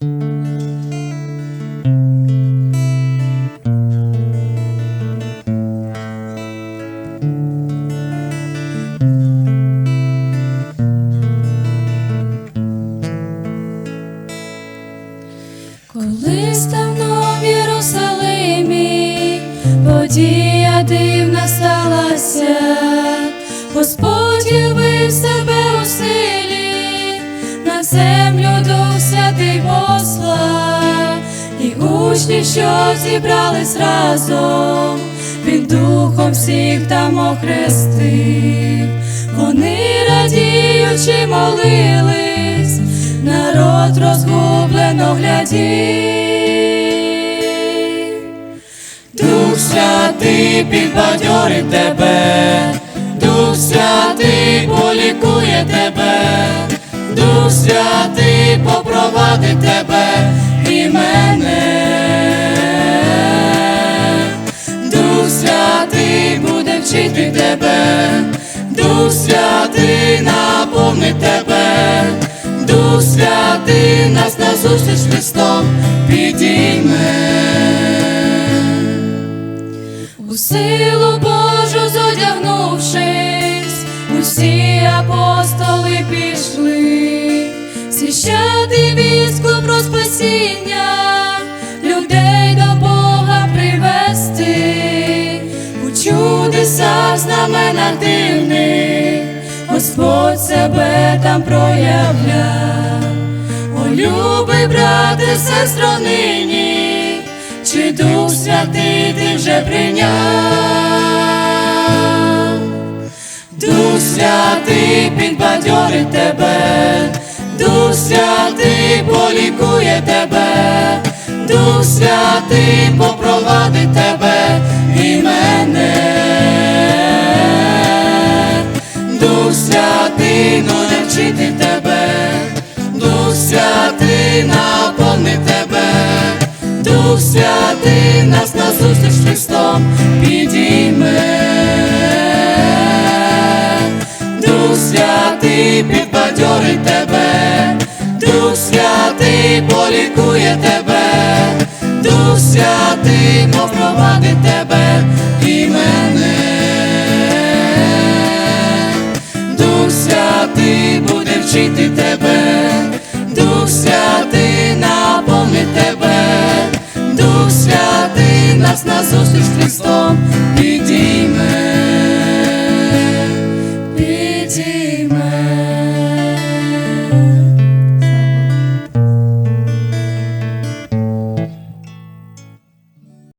Колись давно в подія дивна сталася, землю Дух Святий послав, і учні, що зібрались разом, він духом всіх там охрестив, вони радіючи молились, народ розгублено глядів. Дух Святий підбадьорить тебе, Дух Святий полікує тебе, Дух Святий попровадить тебе і мене. Дух Святий буде вчити тебе, Дух Святий наповнить тебе, Дух Святий нас на зустріч з Христом підійме. У силу Божу зодягнувшись, усі апостоли спасіння, людей до Бога привести, у чудесах знаменах дивних, Господь себе там проявляв. О, любий брате, сестро нині, чи Дух Святий ти вже прийняв? Дух Святий підбадьорить тебе, Святий тебе, Дух Святий попровадить тебе і мене. Дух Святий буде вчити тебе, Дух Святий наповнить тебе, Дух Святий нас на зустріч з Христом підійме. Полікує тебе, Дух Святий попровадить тебе і мене. Дух Святий буде вчити тебе, Дух Святий наповнить тебе, Дух Святий нас на зустріч з Христом.